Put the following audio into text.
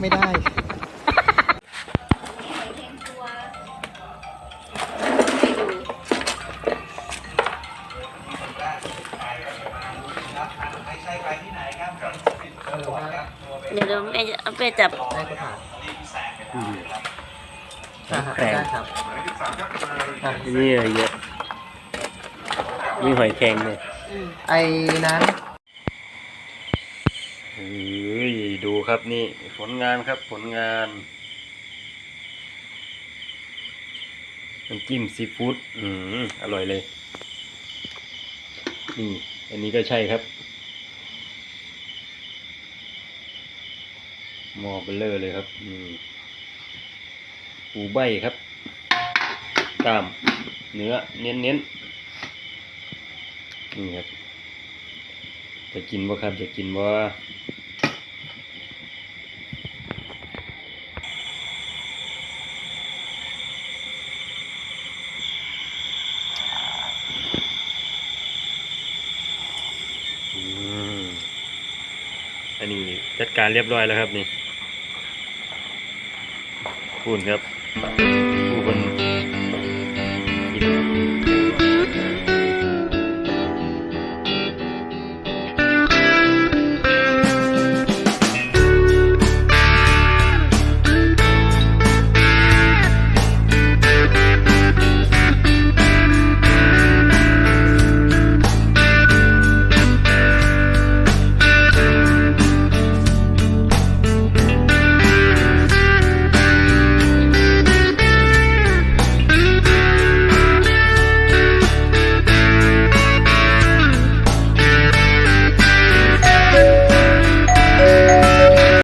ไม่ได้เพลงตัวให้ดูเดี๋ยวเดี๋ยวแม่จะเอาไปจับได้ก็ผ่านอืมอ่าฮะแปลกได้ครับอะนี่อะไรเยอะ มีหอยแครงเลยไอ้นั้น เฮ้ยดูครับนี่ผลงานครับผลงานน้ำจิ้มซีฟู้ดอืมอร่อยเลย นี่ อันนี้ก็ใช่ครับหมอเบลเลอร์เลยครับอืมปูใบครับกล้าม เนื้อ เน้นเน้นนี่ครับ จะกินบ่ครับ จะกินบ่อืมอันนี้ จัดการเรียบร้อยแล้วครับนี่คุณครับ